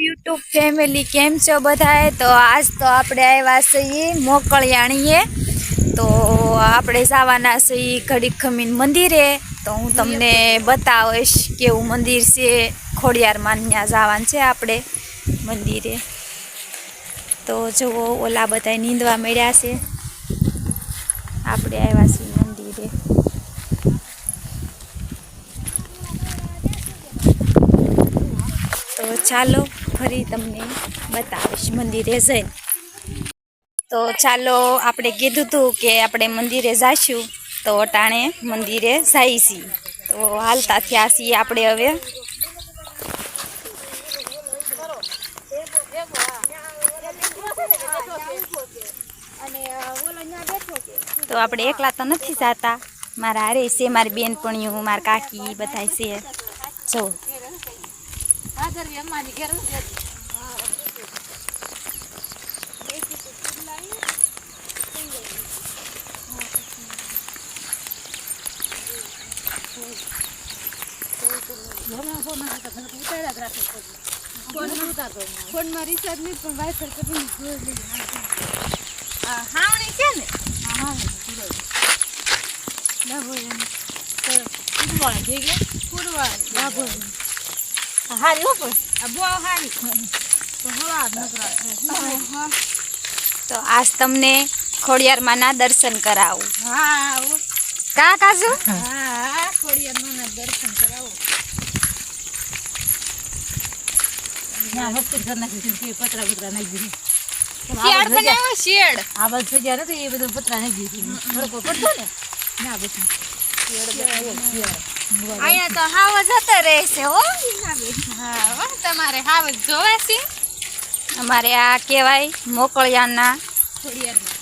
YouTube family કેમ છો બધાએ તો આજ તો આપણે આવ્યા છીએ મોકળિયાણીએ. તો આપણે જવાના છીએ ઘડીક ખમીન મંદિરે. તો હું તમને બતાવીશ કેવું મંદિર છે. ખોડિયારમાં ત્યાં જવાનું છે આપણે મંદિરે. તો જુઓ, ઓલા બધા નીંદવા મળ્યા છે. આપણે આવ્યા છીએ મંદિરે. તો ચાલો ફરી તમને બતાવીશ મંદિરે જઈને. તો ચાલો, આપણે કીધું હતું કે આપણે મંદિરે જઈશું તો અટાણે મંદિરે જઈશી. તો હાલતા થયા છીએ આપણે હવે. તો આપણે એકલા તો નથી જતા. મારા હારે છે, મારી બેનપણીઓ, મારા કાકી બધા છે. જો. ફોનમાં રિચાર્જ નહીં પણ વાયફાઈ કરીને જોઈ લઈ હાવણી છે ને? ડાબો એમ. પૂરવાળી થઈ ગયા પૂરવાળી ડાબો એમ. હારી હો પણ. આ બહુ હારી તો હવા નકરા તો આજ તમને ખોડિયારમાંના દર્શન કરાવું. હા. કા કાજુ હા ખોડિયારમાંના દર્શન કરાવો. ના મસ્ત ઘર નાખી પતરા નાખી. શેડ બનાવ્યો શેડ આ બધું નતું એ બધું પતરા નાખી દીધું પડતો ને? ના બધું અહીંયા તો હાવ જતો રહેશે હો. તમારે હાવ જોવાશે અમારે આ કહેવાય મોકળિયાના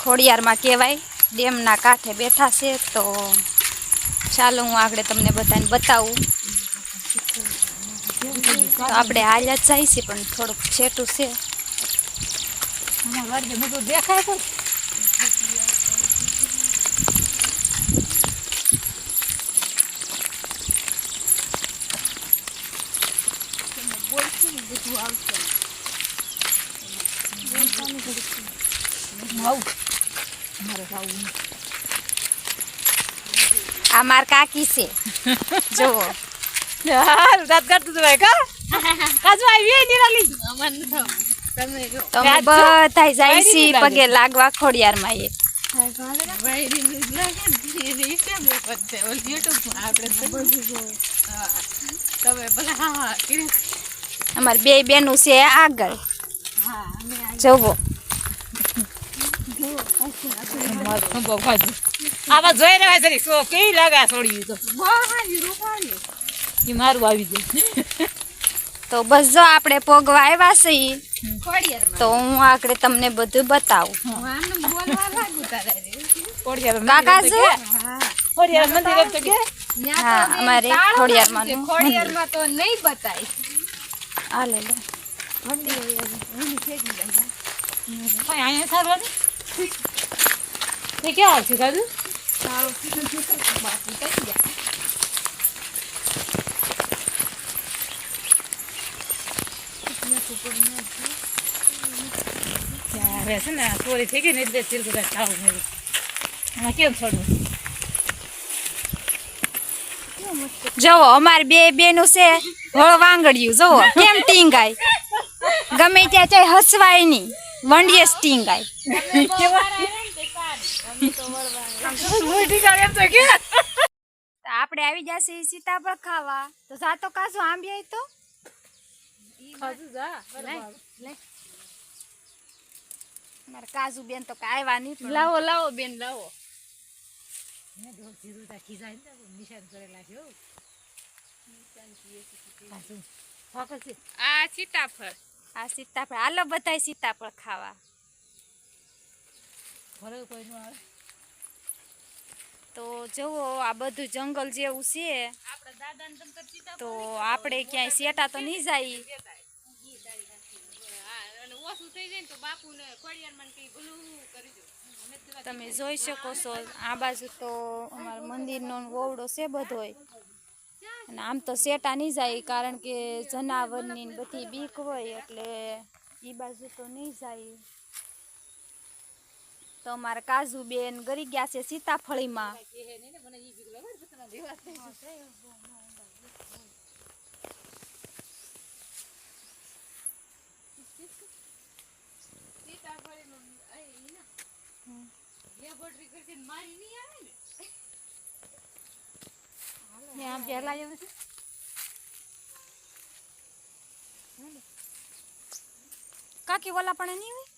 ખોડિયારમાં કહેવાય. ડેમના કાંઠે બેઠા છે તો ચાલો હું આગળ તમને બધાને બતાવું. તો આપણે હાલ્યા જ જાય છે પણ થોડુંક છેટું છે. દેખાય વાડીએ આ માર કાકી છે. જુઓ. દાંત કાઢતું હતું કા? કાજુ આવી નિરાલી. અમન તમે જો. તો બધા જાય છે પગે લાગવા ખોડિયારમાં એ. આપણે તમે ભલે હા હા અમારી બે બેનું છે આગળ. ખાધું આવા જોઈ રહ્યા જરી સો કેવી લાગે છોડી તો? બહુ હારી રૂપાળી એ મારું આવી જાય તો બસ જો આપણે પોગવા આવ્યા છીએ ખોડિયારમાં. તો હું આગળ તમને બધું બતાવું. હું આમને બોલવા લાગુ તારે. રે. ખોડિયાર કાકા અમારે છે. નું ખોડિયારમાં તો નહીં બતાય. આ લે. લે ક્યાં આવશે કાજુ છે ને ચોરી થઈ ગઈ ને એટલે સિલ્ક આમાં કેમ છોડવું? જુઓ અમારે બે બેનું છે વળ વાંગડ્યું જવો કેમ ટીંગાય? ગમે ત્યાં ચાહે હસવાય નહીં વંડીએ ટીંગાય. આપણે આવી જશે સીતાફળ ખાવા. તો સાતો કાસો આંબી તો? મારે કાજુ બેન તો કાયવા નહીં લાવો લાવો બેન લાવો. મેં ધોર સીધું તા ખીજાય ને નિશાન કરે છે આ સીતાફળ. આ સીતાફળ. હાલો બધાય સીતાફળ ખાવા. ફરક કોઈ નું આવે. તો જુઓ આ બધું જંગલ જેવું છે. તો સીતાફળ આપણે ક્યાંય સેટા તો નહીં જાય. હા, અને ઓછું થઈ જાય ને તો બાપુને ખોડિયારમાં કઈ ભલું કરજો અમે તો તમે જોઈ શકો છો આ બાજુ તો અમારા મંદિરનો ઓવડો છે બધોય. અને આમ તો સેટા નહીં જાય કારણ કે જનાવરની ને બધી બીક હોય એટલે એ બાજુ તો નહીં જાય. તો અમારા કાજુ બેન ગરી ગયા છે સીતાફળીમાં. સીતાફળીનું એ ઈ ના. લેબોરેટરી કરશે ને મારી નહીં આવે ને. ને આમ પહેલા કાકી ઓલા પણ નહીં હોય?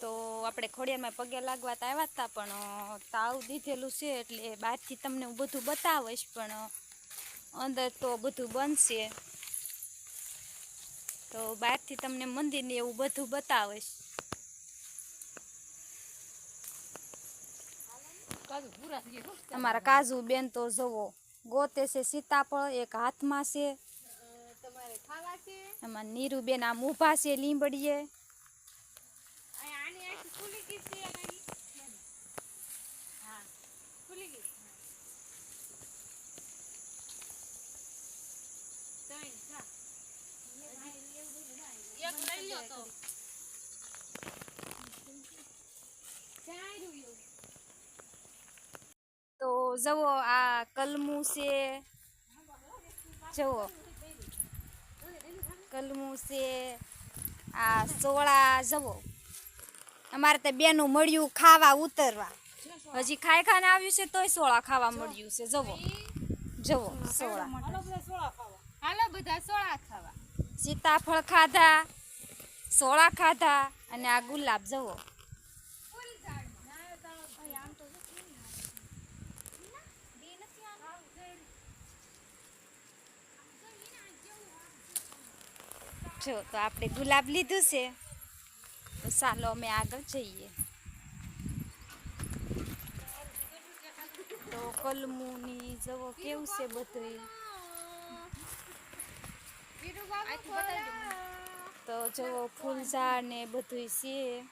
તો આપણે ખોડિયામાં પગે લાગવા તો આવ્યા હતા, પણ તાવ દીધેલું છે એટલે બહારથી તમને હું બધું બતાવીશ, પણ અંદર તો બધું બનશે તો બહારથી તમને મંદિરને એવું બધું બતાવીશ. તમારા કાજુ બેન તો જવો, ગોતે છે, સીતાફળ, એક હાથમાં છે. એમાં નીરુબેન આમ ઊભા છે, લીંબડીએ આ- આની આખી ખુલી ગઈ છે આની. હા ખુલી ગઈ ત્રણ ચાર એક લઈ લ્યો તો ચાર રહ્યું. જુઓ આ કલમું છે. જવો કલમું છે. આ સોળા જવો અમારે તે બેનું મળ્યું ખાવા ઉતરવા. હજી ખાઈ ખાને આવ્યું છે તોય સોળા ખાવા મળ્યું છે. જવો જવો સોળા હાલો બધા સોળા ખાવા. સીતાફળ ખાધા સોળા ખાધા અને આ ગુલાબ જુઓ. જો, તો આપણે ગુલાબ લીધું છે. તો ચાલો અમે આગળ જઈએ. તો કલમુની જવો કેવું છે બધું. તો જવો ફૂલઝાડ ને બધું છે.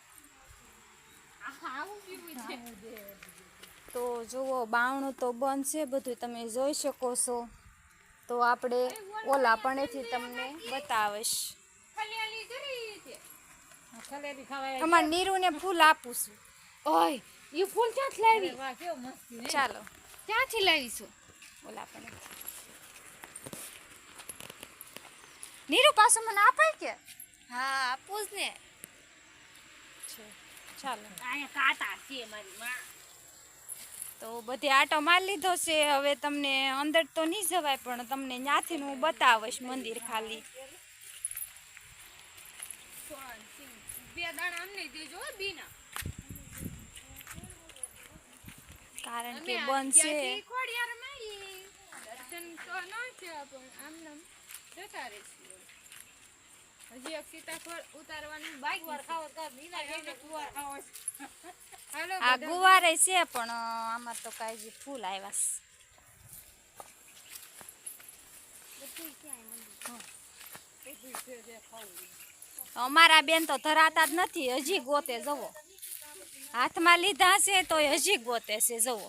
તો જુઓ, બાવણું તો બંધ છે બધું તમે જોઈ શકો છો. તો આપણે ઓલા પણેથી તમને બતાવીશ. ખલિયાલી નીરુ અમારે નીરુને ફૂલ આપું છું. ઓય એ ફૂલ ક્યાંથી લાવી? ને ચાલો. ક્યાંથી લાવીશું ઓલા આપણે નીરુ પાછું મને આપાય કે? હા આપું જ ને. ચાલો. અહીંયા કાંટા છે મારી માં. તો બધી આટો માર લીધો છે. હવે તમને અંદર તો નહીં જવાય પણ તમને ત્યાંથી હું બતાવીશ મંદિર ખાલી. બે દાણા અમને દેજો બીના. કારણ કે. દર્શન તો ન થયા પણ આમ નામ જતા રહીશું હજી એક સીતાફળ ઉતારવાનું બાકી કુંવાર ખાવો બીના જઈને કુંવાર ખાવો હાલો આ ગુવારે છે પણ આમાં તો કાંઈ જે ફૂલ આવ્યા છે. અમારા બેન તો ધરાતા જ નથી, હજી ગોતે જવો હાથમાં લીધા છે તો હજી ગોતે છે જવો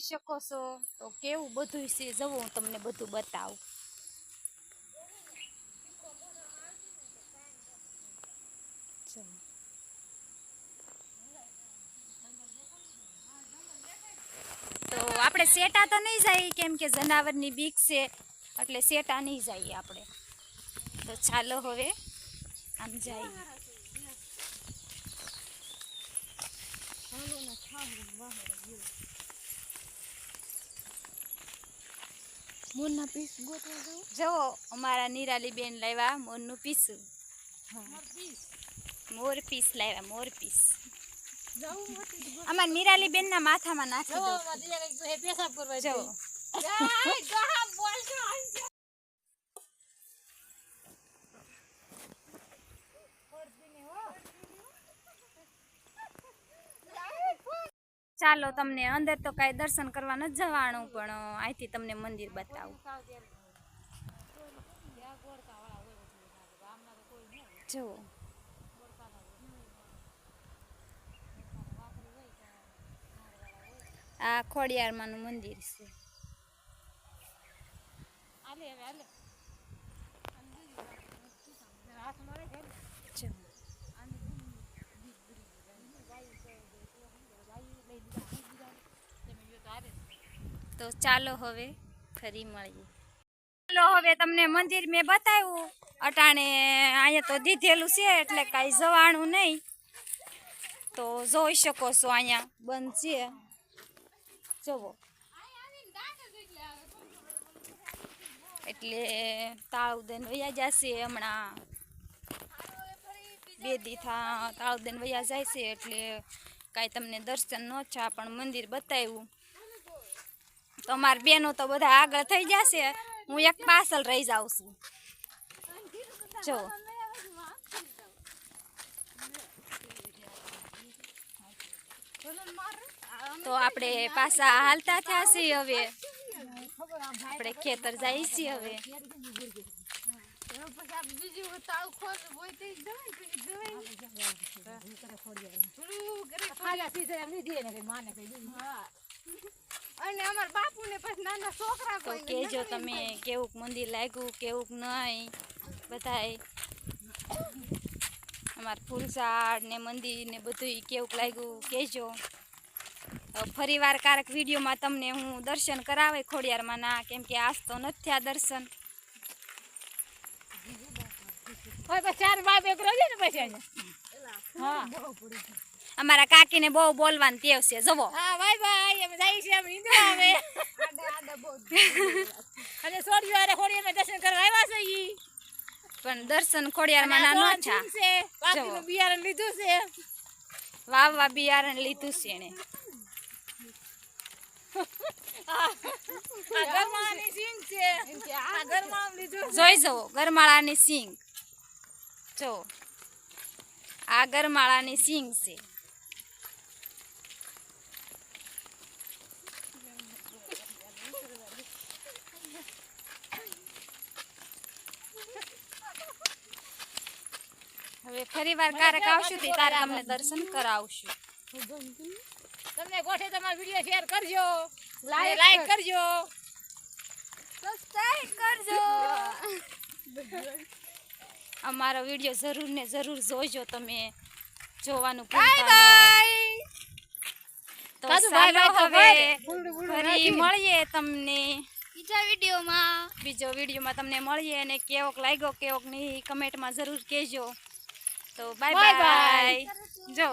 શકો છો તો કેવું બધું છે જવો હું તમને બધું બતાવું. જુઓ. તો આપણે સેટા તો નહીં જાય કેમ કે જનાવરની બીક છે એટલે સેટા નહીં જઈએ આપણે. તો ચાલો હવે આમ જઈએ મોરના પીસ ગોતવા અમારા નિરાલી બેન લાવ્યા મોરનું પીસું. મોર પીસ લાવ્યા મોર પીસ. અમારા નિરાલી બેન ના માથામાં નાખી દો પેશાબ કરવા ચાલો તમને અંદર તો કાંઈ દર્શન કરવા નથી જવાનું પણ અહીંથી તમને મંદિર બતાવું. જુઓ આ ખોડિયારમાંનું મંદિર છે. તો ચાલો હવે ફરી મળીએ. ચાલો હવે તમને મંદિર મેં બતાવ્યું. અટાણે અહીંયા તો દીધેલું છે એટલે કાંઈ જવાનું નહીં. તો જોઈ શકો છો અહીંયા બંધ છે. જુઓ એટલે તાળુદેન વયા જશે હમણાં. બે દીથા તાળુદેન વયા જાય છે એટલે કાંઈ તમને દર્શન ન થયા પણ મંદિર બતાવ્યું. તો બેનો તો બધા આગળ થઈ જશે. હું એક પાછળ રહી જાઉં છું. જો તો આપણે પાછા હાલતા થયા છીએ હવે. આપણે ખેતર જઈએ છીએ હવે. પછી ને, પછી ને. અને અમારા પછી નાના છોકરા તો કોઈ તમે કેવું મંદિર લાગ્યું કેવુંક નહીં બધાય. અમારા ફૂલઝાડ ને મંદિર ને બધું કેવું લાગ્યું. કહેજો. ફરી વાર કારક વિડીયોમાં તમને હું દર્શન કરાવે ખોડિયારમાં. ના કેમ કે આજ તો નથી આ દર્શન. અમારા રહી ને બહુ બોલવાની ટેવ છે. જવો અમે દર્શન ખોડિયાર માં પણ ના છે. બાકીનું બિયારણ લીધું છે? વાવવા બિયારણ લીધું છે એને. જોઈ જવો ગરમાળાની સિંગ. જો આ ગરમાળાની સિંગ છે. હવે ફરી વાર આવશું તે ત્યારે તમને દર્શન કરાવશું. તમને ગોઠે તમારો વીડિયો શેર કરજો. લાઈક કરજો. સબસ્ક્રાઇબ કરજો. અમારો વીડિયો જરૂર ને જરૂર જોજો તમે. જોવાનું. તો ચાલો હવે ફરી મળીએ તમને. બીજા વિડીયોમાં. બીજો વિડીયોમાં તમને મળીએ અને કેવોક લાગ્યો કેવોક નહીં કમેન્ટમાં જરૂર કહેજો. તો બાય બાય જો